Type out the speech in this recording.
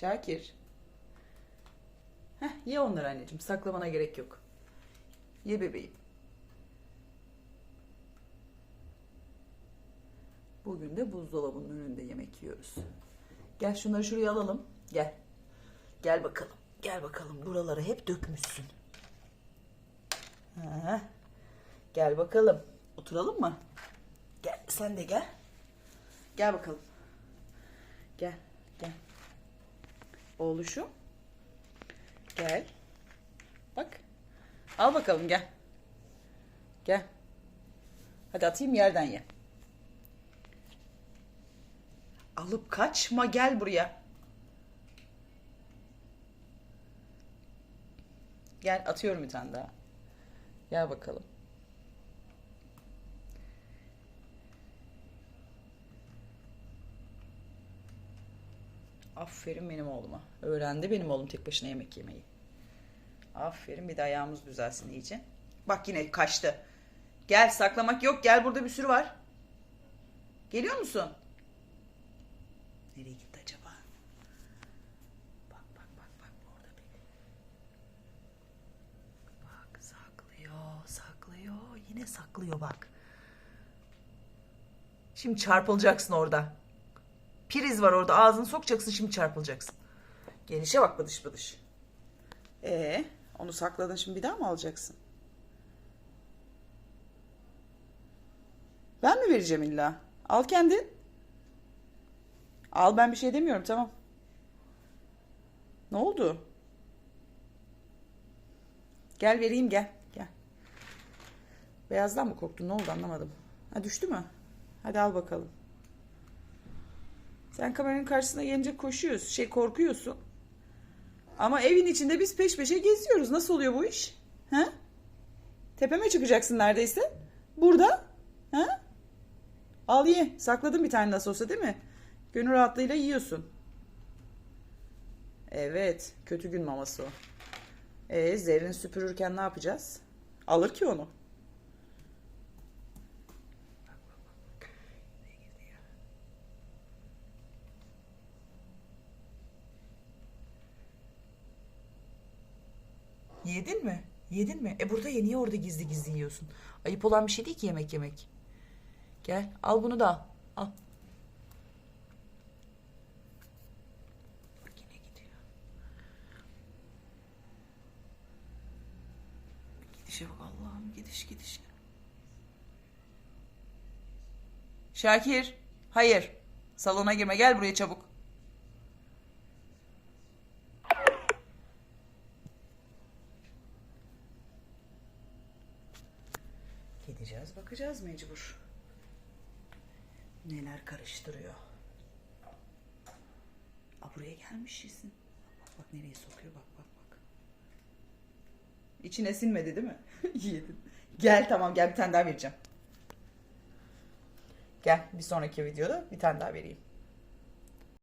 Şakir. Heh, ye onları anneciğim. Saklamana gerek yok. Ye bebeğim. Bugün de buzdolabının önünde yemek yiyoruz. Gel şunları şuraya alalım. Gel. Gel bakalım. Gel bakalım. Buraları hep dökmüşsün. Ha. Gel bakalım. Oturalım mı? Gel sen de gel. Gel bakalım. Gel. Gel. Oğluşum. Gel. Bak. Al bakalım gel. Gel. Hadi atayım yerden ye. Alıp kaçma gel buraya. Gel atıyorum bir tane daha. Gel bakalım. Aferin benim oğluma. Öğrendi benim oğlum tek başına yemek yemeyi. Aferin bir de ayağımız düzelsin iyice. Bak yine kaçtı. Gel saklamak yok. Gel burada bir sürü var. Geliyor musun? Nereye gitti acaba? Bak bak bak bak orada beni. Bak saklıyor, saklıyor. Yine saklıyor bak. Şimdi çarpılacaksın orada. Priz var orada. Ağzını sokacaksın şimdi çarpılacaksın. Gelişe bak bıdış bıdış. Ee, onu sakladın şimdi bir daha mı alacaksın? Ben mi vereceğim illa? Al kendin. Al ben bir şey demiyorum tamam. Ne oldu? Gel vereyim gel. Gel. Beyazdan mı korktun? Ne oldu anlamadım. Ha düştü mü? Hadi al bakalım. Sen kameranın karşısına gelince koşuyorsun. Şey korkuyorsun. Ama evin içinde biz peş peşe geziyoruz. Nasıl oluyor bu iş? Ha? Tepeme çıkacaksın neredeyse. Burada. Ha? Al ye. Sakladım bir tane nasıl olsa değil mi? Gönül rahatlığıyla yiyorsun. Evet. Kötü gün maması o. Ee, Zerrin süpürürken ne yapacağız? Alır ki onu. Yedin mi? Yedin mi? E burada ye niye orada gizli gizli yiyorsun? Ayıp olan bir şey değil ki yemek yemek. Gel al bunu da al. Al. Gidişe bak Allah'ım gidiş gidiş. Şakir. Hayır. Salona girme gel buraya çabuk. Gideceğiz bakacağız mecbur. Neler karıştırıyor. Aa, buraya gelmiş. Bak bak nereye sokuyor bak bak bak. İçine sinmedi değil mi? Yedin. Gel tamam gel bir tane daha vereceğim. Gel bir sonraki videoda bir tane daha vereyim.